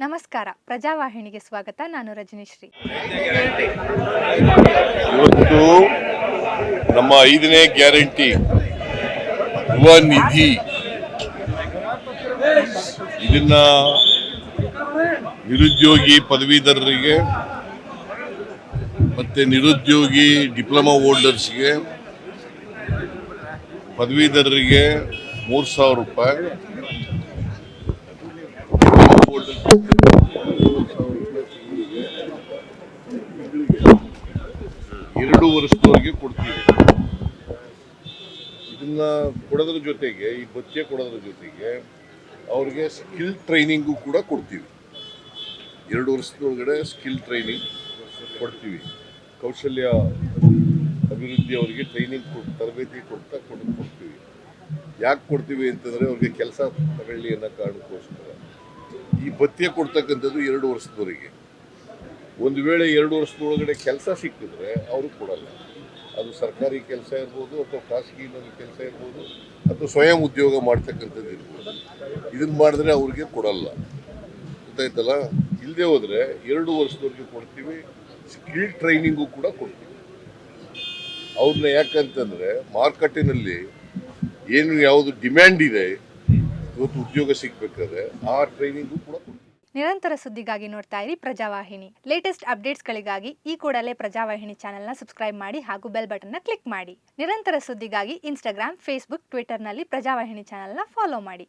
ನಮಸ್ಕಾರ. ಪ್ರಜಾವಾಹಿನಿಗೆ ಸ್ವಾಗತ. ನಾನು ರಜನೀಶ್ರೀ. ಇವತ್ತು ನಮ್ಮ ಐದನೇ ಗ್ಯಾರಂಟಿ ಯುವ ನಿಧಿ ಇದನ್ನ ನಿರುದ್ಯೋಗಿ ಪದವೀಧರರಿಗೆ ಮತ್ತೆ ನಿರುದ್ಯೋಗಿ ಡಿಪ್ಲೊಮಾ ಹೋಲ್ಡರ್ಸ್ಗೆ ಪದವೀಧರರಿಗೆ ಮೂರು ಸಾವಿರ ರೂಪಾಯಿ. ಎರಡು ವರ್ಷದವರೆಗೆ ಕೊಡ್ತೀವಿ. ಇದನ್ನ ಕೊಡೋದ್ರ ಜೊತೆಗೆ, ಈ ಭತ್ಯೆ ಕೊಡೋದ್ರ ಜೊತೆಗೆ ಅವ್ರಿಗೆ ಸ್ಕಿಲ್ ಟ್ರೈನಿಂಗು ಕೂಡ ಕೊಡ್ತೀವಿ. ಎರಡು ವರ್ಷದೊಳಗಡೆ ಸ್ಕಿಲ್ ಟ್ರೈನಿಂಗ್ ಕೊಡ್ತೀವಿ. ಕೌಶಲ್ಯ ಅಭಿವೃದ್ಧಿ ಅವರಿಗೆ ಟ್ರೈನಿಂಗ್ ಕೊಟ್ಟು ತರಬೇತಿ ಕೊಡ್ತಾ ಕೊಡ್, ಕೊಡ್ತೀವಿ. ಯಾಕೆ ಕೊಡ್ತೀವಿ ಅಂತಂದರೆ ಅವ್ರಿಗೆ ಕೆಲಸ ತಗೊಳ್ಳಿ ಅನ್ನೋ ಕಾರಣಕ್ಕೋಸ್ಕರ. ಈ ಭತ್ಯೆ ಕೊಡ್ತಕ್ಕಂಥದ್ದು ಎರಡು ವರ್ಷದವರೆಗೆ. ಒಂದು ವೇಳೆ ಎರಡು ವರ್ಷದೊಳಗಡೆ ಕೆಲಸ ಸಿಕ್ಕಿದ್ರೆ ಅವರು ಕೊಡಲ್ಲ. ಅದು ಸರ್ಕಾರಿ ಕೆಲಸ ಇರ್ಬೋದು ಅಥವಾ ಖಾಸಗಿ ಕೆಲಸ ಇರ್ಬೋದು ಅಥವಾ ಸ್ವಯಂ ಉದ್ಯೋಗ ಮಾಡ್ತಕ್ಕಂಥದ್ದು ಇರ್ಬೋದು. ಇದನ್ನು ಮಾಡಿದ್ರೆ ಅವ್ರಿಗೆ ಕೊಡಲ್ಲ. ಗೊತ್ತಾಯ್ತಲ್ಲ? ಇಲ್ಲದೆ ಹೋದರೆ ಎರಡು ವರ್ಷದವರೆಗೆ ಕೊಡ್ತೀವಿ ಸ್ಕಿಲ್ ಟ್ರೈನಿಂಗು ಕೂಡ ಕೊಡ್ತೀವಿ. ಅವ್ರನ್ನ ಯಾಕಂತಂದರೆ ಮಾರುಕಟ್ಟೆಯಲ್ಲಿ ಏನು ಯಾವುದು ಡಿಮ್ಯಾಂಡ್ ಇದೆ ಇವತ್ತು ಉದ್ಯೋಗ ಸಿಗ್ಬೇಕಾದ್ರೆ ಆ ಟ್ರೈನಿಂಗು ಕೂಡ ನಿರಂತರ ಸುದ್ದಿಗಾಗಿ ನೋಡ್ತಾ ಇರಿ ಪ್ರಜಾವಾಹಿನಿ. ಲೇಟೆಸ್ಟ್ ಅಪ್ಡೇಟ್ಸ್ಗಳಿಗಾಗಿ ಈ ಕೂಡಲೇ ಪ್ರಜಾವಾಹಿನಿ ಚಾನೆಲ್ನ ಸಬ್ಸ್ಕ್ರೈಬ್ ಮಾಡಿ ಹಾಗೂ ಬೆಲ್ ಬಟನ್ನ ಕ್ಲಿಕ್ ಮಾಡಿ. ನಿರಂತರ ಸುದ್ದಿಗಾಗಿ ಇನ್ಸ್ಟಾಗ್ರಾಮ್ ಫೇಸ್ಬುಕ್ ಟ್ವಿಟರ್ನಲ್ಲಿ ಪ್ರಜಾವಾಹಿನಿ ಚಾನೆಲ್ನ ಫಾಲೋ ಮಾಡಿ.